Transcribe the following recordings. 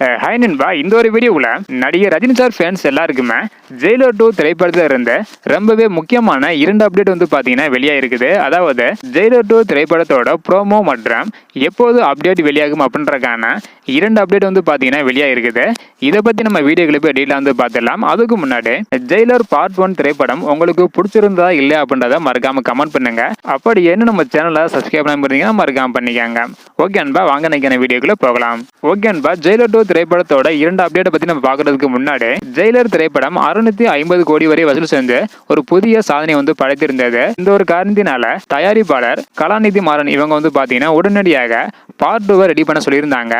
Hi நண்பா இந்த ஒரு வீடியோவில் நடிகர் ரஜினி சார் ஃபேன்ஸ் எல்லாருக்குமே ஜெயிலர் டூ திரைப்படத்தில் இருந்த ரொம்பவே முக்கியமான இரண்டு அப்டேட் வந்து பார்த்தீங்கன்னா வெளியாயிருக்குது. அதாவது ஜெயிலர் டூ திரைப்படத்தோட ப்ரோமோ மற்றும் எப்போது அப்டேட் வெளியாகும் அப்படின்றக்கான இரண்டு அப்டேட் வந்து பார்த்தீங்கன்னா வெளியாயிருக்குது. இதை பற்றி நம்ம வீடியோ கிளிப்பை டீட்டெயிலாக வந்து பார்த்துடலாம். அதுக்கு முன்னாடி ஜெயிலர் பார்ட் ஒன் திரைப்படம் உங்களுக்கு பிடிச்சிருந்தா இல்லை அப்படின்றத மறக்காமல் கமெண்ட் பண்ணுங்க. அப்படி என்ன நம்ம சேனலை சப்ஸ்கிரைப் பண்ணி மறக்காமல் பண்ணிக்காங்க. ஓகே அன்பா வாங்க நினைக்கிற வீடியோக்குள்ளே போகலாம். ஓகே அன்பா ஜெயிலர் டூ திரைப்படத்தோட இரண்டு அப்டேட்டை பற்றி நம்ம பார்க்கறதுக்கு முன்னாடி ஜெயிலர் திரைப்படம் அறுநூத்தி ஐம்பது கோடி வரை வசூல் செஞ்சு ஒரு புதிய சாதனை வந்து படைத்திருந்தது. இந்த ஒரு காரணத்தினால தயாரிப்பாளர் கலாநிதி மாறன் இவங்க வந்து பார்த்தீங்கன்னா உடனடியாக பார்ட் டூவை ரெடி பண்ண சொல்லியிருந்தாங்க.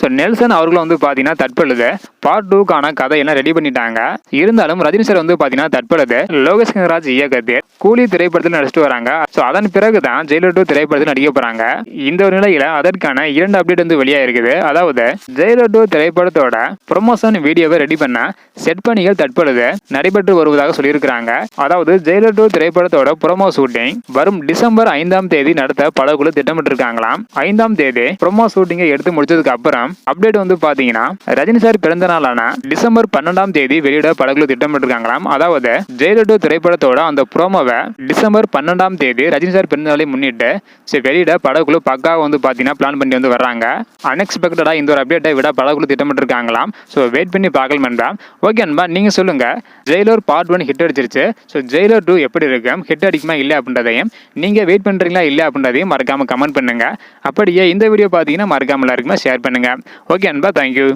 ஸோ நெல்சன் அவர்களும் வந்து பார்த்தீங்கன்னா தற்பொழுது பார்ட் டூக்கான கதையெல்லாம் ரெடி பண்ணிட்டாங்க? இருந்தாலும் ரஜினி சார் வந்து பார்த்தீங்கன்னா தற்பொழுது லோகேஷ் கங்கராஜ் இயக்கத்தில் கூலி திரைப்படத்தில் நடிச்சிட்டு வராங்க. ஸோ அதன் பிறகு தான் ஜெயிலர் டூ திரைப்படத்தில் நடிக்க போறாங்க. இந்த ஒரு நிலையில அதற்கான இரண்டு அப்டேட் வந்து வெளியாக இருக்குது அதாவது ஜெயிலர் டூ திரைப்படத்தோட ப்ரொமோஷன் வீடியோவை ரெடி பண்ண செட் பணிகள் தற்பொழுது நடைபெற்று வருவதாக சொல்லியிருக்கிறாங்க. அதாவது ஜெயிலர் டூ திரைப்படத்தோட ப்ரொமோ ஷூட்டிங் வரும் டிசம்பர் ஐந்தாம் தேதி நடத்த படக்குழு திட்டமிட்டிருக்காங்களாம். ஐந்தாம் தேதி ப்ரொமோ ஷூட்டிங்கை எடுத்து முடிச்சதுக்கு அப்புறம் அப்டேட் வந்து பாத்தீங்கன்னா ரஜினி சார் பிறந்த நாளான டிசம்பர் பன்னெண்டாம் தேதி வெளியிட படக்குழு திட்டமிட்டிருக்காங்களாம். அதாவது ஜெயலலிதா டூ திரைப்படத்தோட அந்த ப்ரோமோவை டிசம்பர் பன்னெண்டாம் தேதி ரஜினி சார் பிறந்தநாளை முன்னிட்டு சரி வெளியிட படகுழு பக்காக வந்து பார்த்தீங்கன்னா பிளான் பண்ணி வந்து வர்றாங்க. அன்எக்ஸ்பெக்டடாக இந்த ஒரு அப்டேட்டை விட படக்குழு திட்டமிட்டிருக்காங்களாம். ஸோ வெயிட் பண்ணி பார்க்கலாம் வேண்டாம் ஓகே அன்பா நீங்கள் சொல்லுங்க. ஜெயிலர் பார்ட் ஒன் ஹிட் அடிச்சிருச்சு. ஸோ ஜெயிலர் டூ எப்படி இருக்கு? ஹிட் அடிக்குமா இல்லை அப்படின்றதையும் நீங்கள் வெயிட் பண்ணுறீங்களா இல்லை அப்படின்றதையும் மறக்காமல் கமெண்ட் பண்ணுங்க. அப்படியே இந்த வீடியோ பார்த்தீங்கன்னா மறக்காமல் எல்லாருக்குமே ஷேர் பண்ணுங்க. ஓகே அன்பா தேங்க்யூ